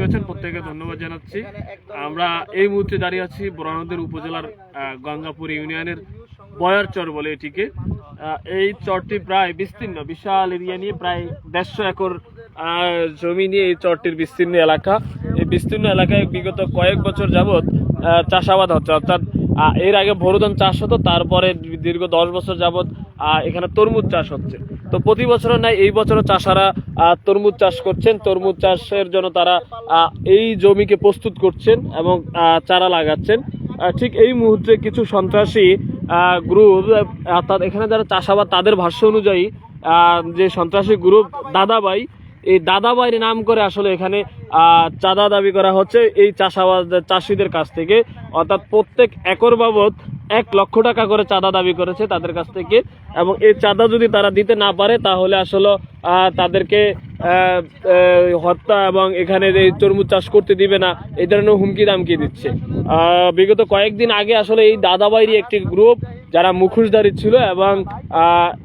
হয়েছেন প্রত্যেকে ধন্যবাদ জানাচ্ছি। আমরা এই মুহূর্তে দাঁড়িয়ে আছি বরানদের উপজেলার গঙ্গাপুর ইউনিয়নের বয়ার চর বলে এটিকে। এই চরটি প্রায় বিস্তীর্ণ, বিশাল এরিয়া নিয়ে প্রায় দেড়শো একর জমি নিয়ে এই চরটির বিস্তীর্ণ এলাকা। এই বিস্তীর্ণ এলাকায় বিগত কয়েক বছর যাবৎ চাষাবাদ হচ্ছে। অর্থাৎ এর আগে ভরুদন চাষ হতো, তারপরে দীর্ঘ দশ বছর যাবৎ এখানে তরমুজ চাষ হচ্ছে। তো প্রতি বছরের নাই এই বছরও চাষারা তরমুজ চাষ করছেন। তরমুজ চাষের জন্য তারা এই জমিকে প্রস্তুত করছেন এবং চারা লাগাচ্ছেন। ঠিক এই মুহূর্তে কিছু সন্ত্রাসী গ্রুপ, অর্থাৎ এখানে যারা চাষাবাদ তাদের ভাষ্য অনুযায়ী যে সন্ত্রাসী গ্রুপ দাদাবাই এই দাদাবাইয়ের নাম করে আসলে এখানে চাঁদা দাবি করা হচ্ছে এই চাষাবাদ, চাষিদের কাছ থেকে। অর্থাৎ প্রত্যেক একর বাবদ এক লক্ষ টাকা করে চাঁদা দাবি করেছে তাদের কাছ থেকে। এবং এই চাঁদা যদি তারা দিতে না পারে, তাহলে আসলে তাদেরকে হত্যা এবং এখানে যে তরমুজ চাষ করতে দিবে না, এই ধরনের হুমকি দামকি দিচ্ছে। বিগত কয়েকদিন আগে আসলে এই দাদাবাইরি একটি গ্রুপ যারা মুখোশধারী ছিল এবং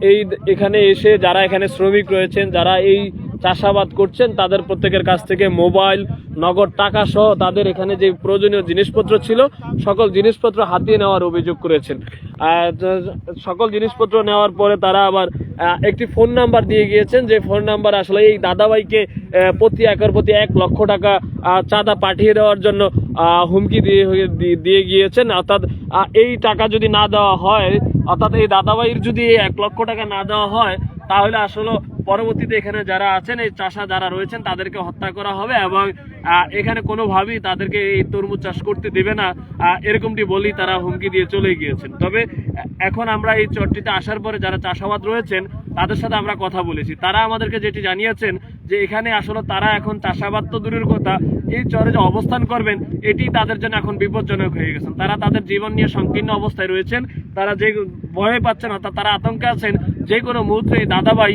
এই, এখানে এসে যারা এখানে শ্রমিক রয়েছেন, যারা এই চাষাবাদ করছেন, তাদের প্রত্যেকের কাছ থেকে মোবাইল, নগদ টাকা সহ তাদের এখানে যে প্রয়োজনীয় জিনিসপত্র ছিল, সকল জিনিসপত্র হাতিয়ে নেওয়ার অভিযোগ করেছেন। সকল জিনিসপত্র নেওয়ার পরে তারা আবার একটি ফোন নাম্বার দিয়ে গিয়েছেন, যে ফোন নাম্বার আসলে এই দাদাভাইকে প্রতি একর প্রতি এক লক্ষ টাকা চাঁদা পাঠিয়ে দেওয়ার জন্য হুমকি দিয়ে, দিয়ে- গিয়েছেন। অর্থাৎ এই টাকা যদি না দেওয়া হয়, অর্থাৎ এই দাদাভাইয়ের যদি এক লক্ষ টাকা না দেওয়া হয়, তাহলে আসলে পরবর্তীতে এখানে যারা আছেন, এই চাষা যারা রয়েছেন, তাদেরকে হত্যা করা হবে এবং এখানে কোনোভাবেই তাদেরকে এই তরমুজ চাষ করতে দেবে না। এরকমটি বলেই তারা হুমকি দিয়ে চলে গিয়েছেন। তবে এখন আমরা এই চরটিতে আসার পরে যারা চাষাবাদ রয়েছেন, তাদের সাথে আমরা কথা বলেছি। তারা আমাদেরকে যেটি জানিয়েছেন যে, এখানে আসলে তারা এখন চাষাবাদ তো দূরের কথা, এই চরে যে অবস্থান করবেন, এটি তাদের জন্য এখন বিপজ্জনক হয়ে গেছেন। তারা তাদের জীবন নিয়ে সংকীর্ণ অবস্থায় রয়েছেন। তারা যে ভয়ে পাচ্ছেন, অর্থাৎ তারা আতঙ্কে আছেন যে কোনো মুহূর্তে দাদাভাই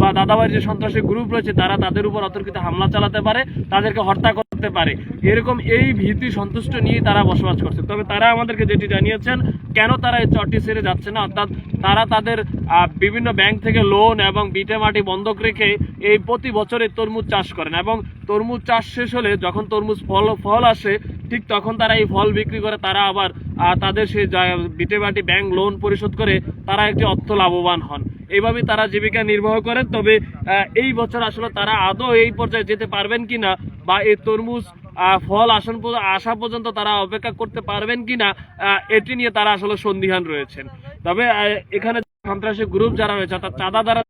বা দাদাভাইয়ের যে সন্ত্রাসী গ্রুপ রয়েছে, তারা তাদের উপর অতর্কিত হামলা চালাতে পারে, তাদেরকে হত্যা করতে পারে। এরকম এই ভীতি, সন্তুষ্ট নিয়ে তারা বসবাস করছে। তবে তারা আমাদেরকে যেটি জানিয়েছেন, কেন তারা এই চরটি ছেড়ে যাচ্ছে না? অর্থাৎ তারা তাদের বিভিন্ন ব্যাংক থেকে লোন এবং বিটে মাটি বন্ধক রেখে এই প্রতি বছরে তরমুজ চাষ করেন এবং তরমুজ চাষ শেষ হলে যখন তরমুজ ফল ফল আসে ঠিক তখন তারা এই ফল বিক্রি করে তারা আবার তাদের সেই জায়গা- বিটে মাটি ব্যাংক লোন পরিশোধ করে তারা একটি অর্থ লাভবান হন। এইভাবে তারা জীবিকা নির্বাহ করেন তবে এই বছর আসলে তারা আদৌ এই পর্যায়ে যেতে পারবেন কিনা বা এই তরমুজ ফল আসন আসা পর্যন্ত তারা অপেক্ষা করতে পারবেন কিনা আহ, এটি নিয়ে তারা আসলে সন্দিহান রয়েছেন। তবে এখানে সন্ত্রাসী গ্রুপ যারা রয়েছে অর্থাৎ চাঁদা দ্বারা